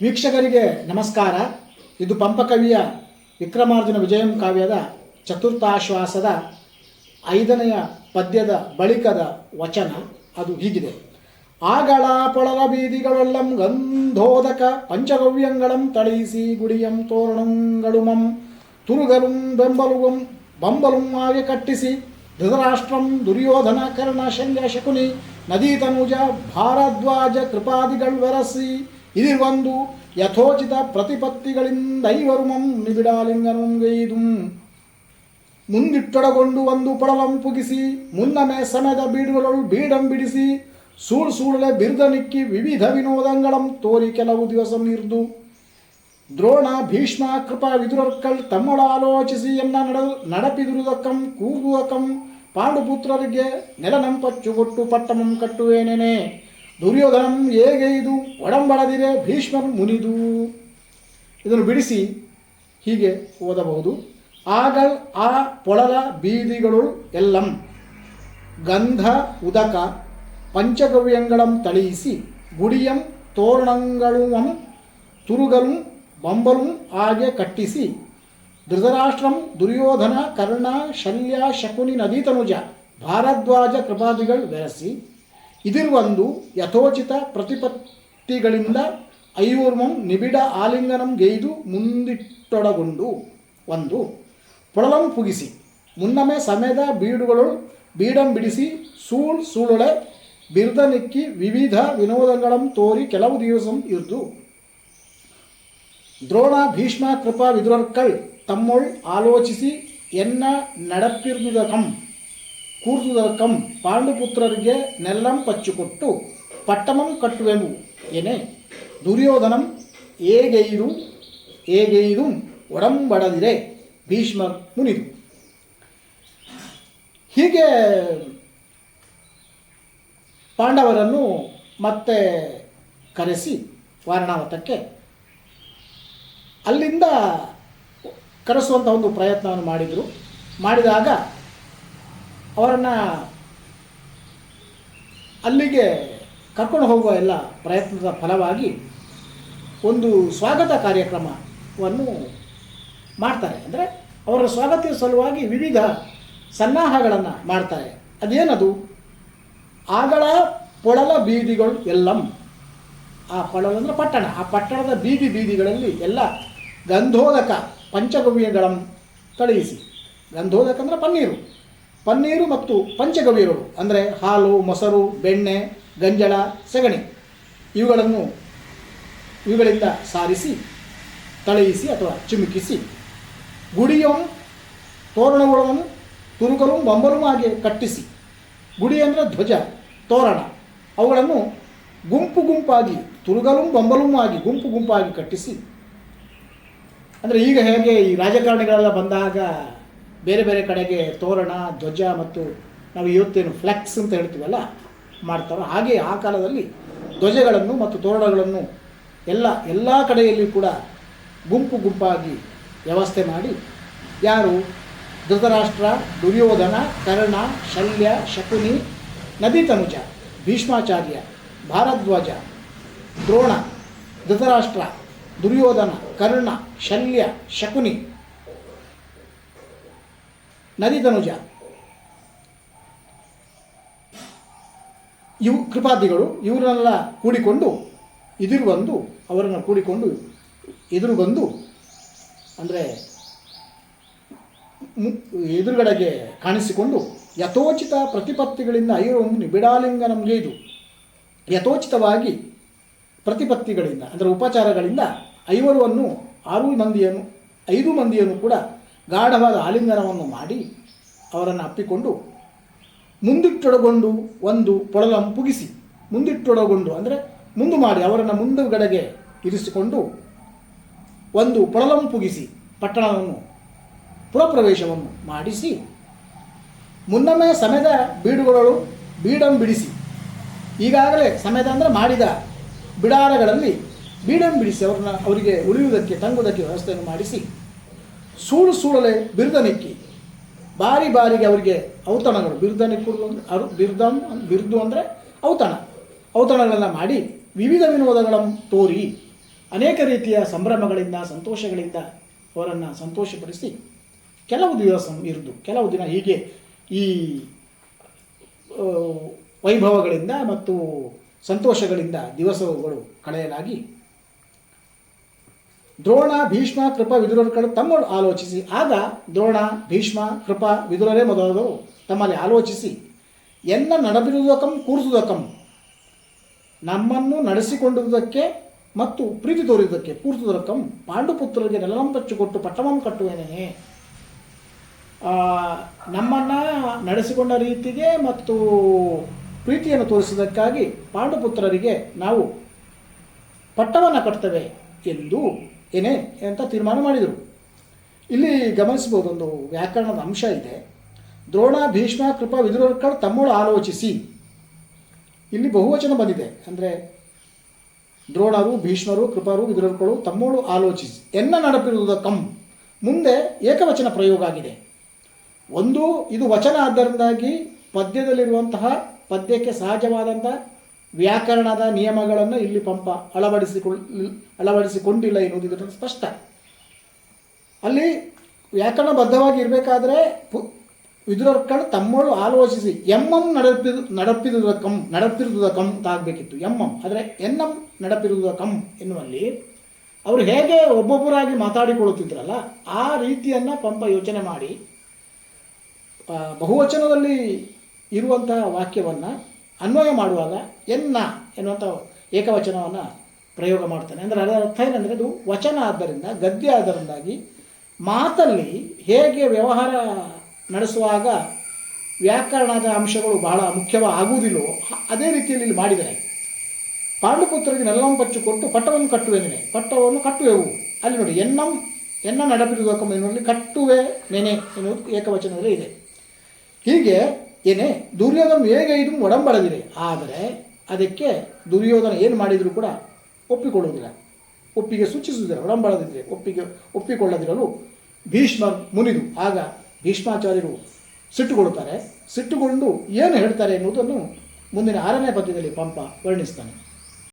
ವೀಕ್ಷಕರಿಗೆ ನಮಸ್ಕಾರ. ಇದು ಪಂಪಕವಿಯ ವಿಕ್ರಮಾರ್ಜುನ ವಿಜಯಂ ಕಾವ್ಯದ ಚತುರ್ಥಾಶ್ವಾಸದ ಐದನೆಯ ಪದ್ಯದ ಬಳಿಕದ ವಚನ. ಅದು ಹೀಗಿದೆ. ಆಗಳ ಪೊಳಲ ಬೀದಿಗಳೊಲ್ಲಂ ಗಂಧೋದಕ ಪಂಚಗವ್ಯಂಗಳಂ ತಳಿಸಿ ಗುಡಿಯಂ ತೋರಣಂಗಳುಮಂ ತುರುಗಲುಂ ಬೆಂಬಲುವಂ ಬಂಬಲುಂ ಆಗಿ ಕಟ್ಟಿಸಿ ಧೃತರಾಷ್ಟ್ರಂ ದುರ್ಯೋಧನ ಕರ್ಣ ಶಲ್ಯ ಶಕುನಿ ನದೀತನುಜ ಭಾರದ್ವಾಜ ಕೃಪಾದಿಗಳು ವರಸಿ ಇದಿರುವಂದು ಯಥೋಚಿತ ಪ್ರತಿಪತ್ತಿಗಳಿಂದ ಐವರುಮಂ ನಿಬಿಡಾಲಿಂಗನುಂಗೈದುಂ ಮುಂದಿಟ್ಟೊಡಗೊಂಡು ಒಂದು ಪಡಲಂ ಪುಗಿಸಿ ಮುನ್ನಮೆ ಸಮೆದ ಬೀಡುಗಳು ಬೀಡಂ ಬಿಡಿಸಿ, ಸೂಳ್ ಸೂಳಲೆ ಬಿರ್ದನಿಕ್ಕಿ ವಿವಿಧ ವಿನೋದಂಗಳಂ ತೋರಿ ಕೆಲವು ದಿವಸ ನಿರ್ದು. ದ್ರೋಣ ಭೀಷ್ಮ ಕೃಪಾ ವಿದುರರ್ಕಳ್ ತಮ್ಮೊಳ ಆಲೋಚಿಸಿ ಎನ್ನ ನಡ ನಡಪಿದುರುದಕ್ಕಂ ಕೂಗುವಕಂ ಪಾಂಡುಪುತ್ರರಿಗೆ ನೆಲನಂಪಚ್ಚುಗೊಟ್ಟು ಪಟ್ಟಮಂ ಕಟ್ಟುವೇನೇನೆ. ದುರ್ಯೋಧನಂ ಇದು ಒಡಂಬಡದಿರೆ ಭೀಷ್ಮನು ಮುನಿದು? ಇದನ್ನು ಬಿಡಿಸಿ ಹೀಗೆ ಓದಬಹುದು. ಆಗ ಆ ಪೊಳಲ ಬೀದಿಗಳು ಎಲ್ಲಂ. ಗಂಧ, ಉದಕ, ಪಂಚಗವ್ಯಂಗಳಂ ತಳಿಸಿ ಗುಡಿಯಂ ತೋರಣಂಗಳುವಂ ತುರುಗಲು, ಬಂಬಲು ಹಾಗೆ ಕಟ್ಟಿಸಿ ಧೃತರಾಷ್ಟ್ರಂ ದುರ್ಯೋಧನ, ಕರ್ಣ, ಶಲ್ಯ, ಶಕುನಿ, ನದೀತನುಜ, ಭಾರದ್ವಾಜ ಕೃಪಾದಿಗಳು ಬೆರೆಸಿ ಇದಿರುವಂದು ಯಥೋಚಿತ ಪ್ರತಿಪತ್ತಿಗಳಿಂದ ಐವೂರ್ಮಂ ನಿಬಿಡ ಆಲಿಂಗನಂ ಗೈದು ಮುಂದಿಟ್ಟೊಡಗೊಂಡು ಒಂದು, ಪೊಳಲಂ ಪುಗಿಸಿ, ಮುನ್ನಮೆ ಸಮೇದ ಬೀಡುಗಳು ಬೀಡಂ ಬಿಡಿಸಿ, ಸೂಳ್ ಸೂಳೊಳೆ ಬಿರ್ದನಿಕ್ಕಿ ವಿವಿಧ ವಿನೋದಗಳಂ ತೋರಿ ಕೆಲವು ದಿವಸಂ ಇರ್ದು. ದ್ರೋಣ ಭೀಷ್ಮ ಕೃಪಾ ವಿದುರರ್ಕಳ್ ತಮ್ಮೊಳ್ ಆಲೋಚಿಸಿ ಎನ್ನ ನಡಪಿರ್ದುದಕಂ. ಕೂರ್ದುದಕಂ ಪಾಂಡುಪುತ್ರರಿಗೆ ನೆಲ್ಲಂ ಪಚ್ಚುಕೊಟ್ಟು ಪಟ್ಟಮಂ ಕಟ್ಟುವೆನು ಏನೇ ದುರ್ಯೋಧನಂ ಏಗೈರು ಏಗೈರು ಒಡಂಬಡದಿರೆ ಭೀಷ್ಮ ಮುನಿದು ಹೀಗೆ ಪಾಂಡವರನ್ನು ಮತ್ತೆ ಕರೆಸಿ ವಾರಣಾವತಕ್ಕೆ ಅಲ್ಲಿಂದ ಕರೆಸುವಂಥ ಒಂದು ಪ್ರಯತ್ನವನ್ನು ಮಾಡಿದರು. ಮಾಡಿದಾಗ ಅವರನ್ನು ಅಲ್ಲಿಗೆ ಕರ್ಕೊಂಡು ಹೋಗುವ ಎಲ್ಲ ಪ್ರಯತ್ನದ ಫಲವಾಗಿ ಒಂದು ಸ್ವಾಗತ ಕಾರ್ಯಕ್ರಮವನ್ನು ಮಾಡ್ತಾರೆ. ಅಂದರೆ ಅವರ ಸ್ವಾಗತದ ಸಲುವಾಗಿ ವಿವಿಧ ಸನ್ನಾಹಗಳನ್ನು ಮಾಡ್ತಾರೆ. ಅದೇನದು? ಆಗಳ ಪೊಳಲ ಬೀದಿಗಳು ಎಲ್ಲಂ. ಆ ಪೊಳಲ ಅಂದರೆ ಪಟ್ಟಣ. ಆ ಪಟ್ಟಣದ ಬೀದಿ ಬೀದಿಗಳಲ್ಲಿ ಎಲ್ಲ ಗಂಧೋದಕ ಪಂಚಗವ್ಯಗಳನ್ನು ಕಳುಹಿಸಿ. ಗಂಧೋದಕ ಅಂದರೆ ಪನ್ನೀರು. ಪನ್ನೀರು ಮತ್ತು ಪಂಚಗವ್ಯರು ಅಂದರೆ ಹಾಲು, ಮೊಸರು, ಬೆಣ್ಣೆ, ಗಂಜಳ, ಸಗಣಿ, ಇವುಗಳನ್ನು ಇವುಗಳಿಂದ ಸಾರಿಸಿ, ತಳೆಯಿಸಿ ಅಥವಾ ಚಿಮುಕಿಸಿ ಗುಡಿಯಂ ತೋರಣಗಳನ್ನು ತುರುಕಲು ಬಂಬರು ಹಾಗೆ ಕಟ್ಟಿಸಿ, ಗುಡಿ ಅಂದರೆ ಧ್ವಜ, ತೋರಣ, ಅವುಗಳನ್ನು ಗುಂಪು ಗುಂಪಾಗಿ ತುರುಗಲು ಬಂಬಲೂ ಆಗಿ ಗುಂಪು ಗುಂಪಾಗಿ ಕಟ್ಟಿಸಿ, ಅಂದರೆ ಈಗ ಹೇಗೆ ಈ ರಾಜಕಾರಣಿಗಳೆಲ್ಲ ಬಂದಾಗ ಬೇರೆ ಬೇರೆ ಕಡೆಗೆ ತೋರಣ, ಧ್ವಜ ಮತ್ತು ನಾವು ಇವತ್ತೇನು ಫ್ಲೆಕ್ಸ್ ಅಂತ ಹೇಳ್ತೀವಲ್ಲ, ಮಾಡ್ತಾರೋ ಹಾಗೆ ಆ ಕಾಲದಲ್ಲಿ ಧ್ವಜಗಳನ್ನು ಮತ್ತು ತೋರಣಗಳನ್ನು ಎಲ್ಲ ಎಲ್ಲ ಕಡೆಯಲ್ಲಿ ಕೂಡ ಗುಂಪು ಗುಂಪಾಗಿ ವ್ಯವಸ್ಥೆ ಮಾಡಿ, ಯಾರು ಧೃತರಾಷ್ಟ್ರ, ದುರ್ಯೋಧನ, ಕರ್ಣ, ಶಲ್ಯ, ಶಕುನಿ ನದಿತನುಜ ಭೀಷ್ಮಾಚಾರ್ಯ, ಭಾರದ್ವಾಜ, ದ್ರೋಣ, ಧೃತರಾಷ್ಟ್ರ, ದುರ್ಯೋಧನ, ಕರ್ಣ, ಶಲ್ಯ, ಶಕುನಿ ನದಿತನುಜ ಇವು ಕೃಪಾದಿಗಳು ಇವರನ್ನೆಲ್ಲ ಕೂಡಿಕೊಂಡು ಇದಿರು ಬಂದು ಅವರನ್ನು ಕೂಡಿಕೊಂಡು ಎದುರು ಬಂದು ಅಂದರೆ ಎದುರುಗಡೆಗೆ ಕಾಣಿಸಿಕೊಂಡು ಯಥೋಚಿತ ಪ್ರತಿಪತ್ತಿಗಳಿಂದ ಐರು ನಿಬಿಡಾಲಿಂಗ ನಮಗೆ ಇದು. ಯಥೋಚಿತವಾಗಿ ಪ್ರತಿಪತ್ತಿಗಳಿಂದ, ಅಂದರೆ ಉಪಚಾರಗಳಿಂದ ಐವರನ್ನು ಆರು ಮಂದಿಯನ್ನು, ಐದು ಮಂದಿಯನ್ನು ಕೂಡ ಗಾಢವಾದ ಆಲಿಂಗನವನ್ನು ಮಾಡಿ ಅವರನ್ನು ಅಪ್ಪಿಕೊಂಡು ಮುಂದಿಟ್ಟೊಡಗೊಂಡು ಒಂದು ಪೊಳಲಂ ಪುಗಿಸಿ ಮುಂದಿಟ್ಟೊಡಗೊಂಡು ಅಂದರೆ ಮುಂದು ಮಾಡಿ, ಅವರನ್ನು ಮುಂದುಗಡೆಗೆ ಇರಿಸಿಕೊಂಡು ಒಂದು ಪೊಳಲಂ ಪುಗಿಸಿ, ಪಟ್ಟಣವನ್ನು, ಪುರಪ್ರವೇಶವನ್ನು ಮಾಡಿಸಿ, ಮುನ್ನಮೆ ಸಮೆದ ಬೀಡುಗಳು ಬೀಡಂ ಬಿಡಿಸಿ, ಈಗಾಗಲೇ ಸಮೇತ ಅಂದರೆ ಮಾಡಿದ ಬಿಡಾರಗಳಲ್ಲಿ ಬೀಡಂ ಬಿಡಿಸಿ ಅವ್ರನ್ನ ಅವರಿಗೆ ಉಳಿಯುವುದಕ್ಕೆ, ತಂಗುವುದಕ್ಕೆ ವ್ಯವಸ್ಥೆಯನ್ನು ಮಾಡಿಸಿ, ಸೂಳು ಸೂಳಲೆ ಬಿರುದನಿಕ್ಕಿ ಬಾರಿ ಬಾರಿಗೆ ಅವರಿಗೆ ಔತಣಗಳು. ಬಿರುದನಿಕ್ಕುವುದು ಅಂದರೆ ಅರು ಬಿರ್ದಂ ಬಿರುದು ಅಂದರೆ ಔತಣ. ಔತಣಗಳನ್ನು ಮಾಡಿ ವಿವಿಧ ವಿನೋದಗಳನ್ನು ತೋರಿ ಅನೇಕ ರೀತಿಯ ಸಂಭ್ರಮಗಳಿಂದ, ಸಂತೋಷಗಳಿಂದ ಅವರನ್ನು ಸಂತೋಷಪಡಿಸಿ ಕೆಲವು ದಿವಸ ಇರುದು. ಕೆಲವು ದಿನ ಹೀಗೆ ಈ ವೈಭವಗಳಿಂದ ಮತ್ತು ಸಂತೋಷಗಳಿಂದ ದಿವಸಗಳು ಕಳೆಯಲಾಗಿ ದ್ರೋಣ, ಭೀಷ್ಮ, ಕೃಪ, ವಿದುರರ ಕಡೆ ತಮ್ಮ ಆಲೋಚಿಸಿ. ಆಗ ದ್ರೋಣ, ಭೀಷ್ಮ, ಕೃಪ, ವಿದುರರೇ ಮೊದಲಾದವು. ತಮ್ಮಲ್ಲಿ ಆಲೋಚಿಸಿ, ಎನ್ನ ನಡಬಿರುವುದಕ್ಕಂ, ಕೂರಿಸುವುದಕ್ಕಂ, ನಮ್ಮನ್ನು ನಡೆಸಿಕೊಂಡುವುದಕ್ಕೆ ಮತ್ತು ಪ್ರೀತಿ ತೋರಿದ್ದಕ್ಕೆ ಕೂರಿಸುವುದಕ್ಕಂ, ಪಾಂಡುಪುತ್ರರಿಗೆ ನೆಲಂಪಚ್ಚು ಕೊಟ್ಟು ಪಟ್ಟಮಂ ಕಟ್ಟುವೇನೇ. ನಮ್ಮನ್ನು ನಡೆಸಿಕೊಂಡ ರೀತಿಗೆ ಮತ್ತು ಪ್ರೀತಿಯನ್ನು ತೋರಿಸುವುದಕ್ಕಾಗಿ ಪಾಂಡುಪುತ್ರರಿಗೆ ನಾವು ಪಟ್ಟವನ್ನು ಕಟ್ತೇವೆ ಎಂದು ಏನೇ ಅಂತ ತೀರ್ಮಾನ ಮಾಡಿದರು. ಇಲ್ಲಿ ಗಮನಿಸಬಹುದು ಒಂದು ವ್ಯಾಕರಣದ ಅಂಶ ಇದೆ. ದ್ರೋಣ, ಭೀಷ್ಮ, ಕೃಪಾ ವಿದುರರ್ಗಳು ತಮ್ಮೋಳು ಆಲೋಚಿಸಿ. ಇಲ್ಲಿ ಬಹುವಚನ ಬಂದಿದೆ. ಅಂದರೆ ದ್ರೋಣರು, ಭೀಷ್ಮರು, ಕೃಪಾರು ವಿದುರರ್ಗಳು ತಮ್ಮೋಳು ಆಲೋಚಿಸಿ. ಎನ್ನ ನಡಪಿರುವುದಕ್ಕಂ ಮುಂದೆ ಏಕವಚನ ಪ್ರಯೋಗ ಆಗಿದೆ. ಒಂದು, ಇದು ವಚನ ಆದ್ದರಿಂದಾಗಿ ಪದ್ಯದಲ್ಲಿರುವಂತಹ ಪದ್ಯಕ್ಕೆ ಸಹಜವಾದಂಥ ವ್ಯಾಕರಣದ ನಿಯಮಗಳನ್ನು ಇಲ್ಲಿ ಪಂಪ ಅಳವಡಿಸಿಕೊಳ್ಳ ಅಳವಡಿಸಿಕೊಂಡಿಲ್ಲ ಎನ್ನುವುದು ಇದರ ಸ್ಪಷ್ಟ. ಅಲ್ಲಿ ವ್ಯಾಕರಣಬದ್ಧವಾಗಿ ಇರಬೇಕಾದ್ರೆ ವಿದುರರ್ಗಳು ತಮ್ಮಳು ಆಲೋಚಿಸಿ, ಎಮ್ಮಂ ನಡಪಿದು ನಡಪಿರುವುದ ಕಂ ನಡಪಿರುವುದಕ್ಕಂ ಕಂ ಆಗಬೇಕಿತ್ತು ಎಂ ಆದರೆ ಎನ್ನಂ ನಡಪಿರುವುದಕ್ಕಂ ಎನ್ನುವಲ್ಲಿ ಅವರು ಹೇಗೆ ಒಬ್ಬೊಬ್ಬರಾಗಿ ಮಾತಾಡಿಕೊಳ್ಳುತ್ತಿದ್ರಲ್ಲ, ಆ ರೀತಿಯನ್ನು ಪಂಪ ಯೋಚನೆ ಮಾಡಿ ಬಹುವಚನದಲ್ಲಿ ಇರುವಂತಹ ವಾಕ್ಯವನ್ನು ಅನ್ವಯ ಮಾಡುವಾಗ ಎನ್ನ ಎನ್ನುವಂಥ ಏಕವಚನವನ್ನು ಪ್ರಯೋಗ ಮಾಡ್ತಾನೆ. ಅಂದರೆ ಅದರ ಅರ್ಥ ಏನಂದರೆ ಅದು ವಚನ ಆದ್ದರಿಂದ, ಗದ್ಯ ಆದ್ದರಿಂದಾಗಿ ಮಾತಲ್ಲಿ ಹೇಗೆ ವ್ಯವಹಾರ ನಡೆಸುವಾಗ ವ್ಯಾಕರಣದ ಅಂಶಗಳು ಬಹಳ ಮುಖ್ಯವಾಗುವುದಿಲ್ಲವೋ ಅದೇ ರೀತಿಯಲ್ಲಿ ಇಲ್ಲಿ ಮಾಡಿದ್ದಾರೆ ಪಾಂಡುಪುತ್ರರಿಗೆ ನೆಲವನ್ನು ಪಚ್ಚು ಕೊಟ್ಟು ಪಟ್ಟವನ್ನು ನೆನೆ ಪಟ್ಟವನ್ನು ಕಟ್ಟುವೆವು. ಅಲ್ಲಿ ನೋಡಿ, ಎನ್ನಂ, ಎನ್ನ ನಡಪಿರುವುದಕ್ಕೂ ಎನ್ನುವಲ್ಲಿ ಕಟ್ಟುವೆ ನೆನೆ ಎನ್ನುವುದು ಏಕವಚನದಲ್ಲಿ ಇದೆ. ಹೀಗೆ ಏನೇ ದುರ್ಯೋಧನ ಹೇಗೆ ಇದು ಒಡಂಬಡದಿದೆ ಆದರೆ ಅದಕ್ಕೆ ದುರ್ಯೋಧನ ಏನು ಮಾಡಿದರೂ ಕೂಡ ಒಪ್ಪಿಕೊಳ್ಳುವುದಿಲ್ಲ. ಒಪ್ಪಿಗೆ ಸೂಚಿಸುವುದಿಲ್ಲ ಒಡಂಬಡದಿದ್ದರೆ ಒಪ್ಪಿಗೆ, ಒಪ್ಪಿಕೊಳ್ಳದಿರಲು ಭೀಷ್ಮ ಮುನಿದು, ಆಗ ಭೀಷ್ಮಾಚಾರ್ಯರು ಸಿಟ್ಟುಗೊಳ್ಳುತ್ತಾರೆ ಸಿಟ್ಟುಗೊಂಡು ಏನು ಹೇಳ್ತಾರೆ ಎನ್ನುವುದನ್ನು ಮುಂದಿನ ಆರನೇ ಪದ್ಯದಲ್ಲಿ ಪಂಪ ವರ್ಣಿಸ್ತಾನೆ.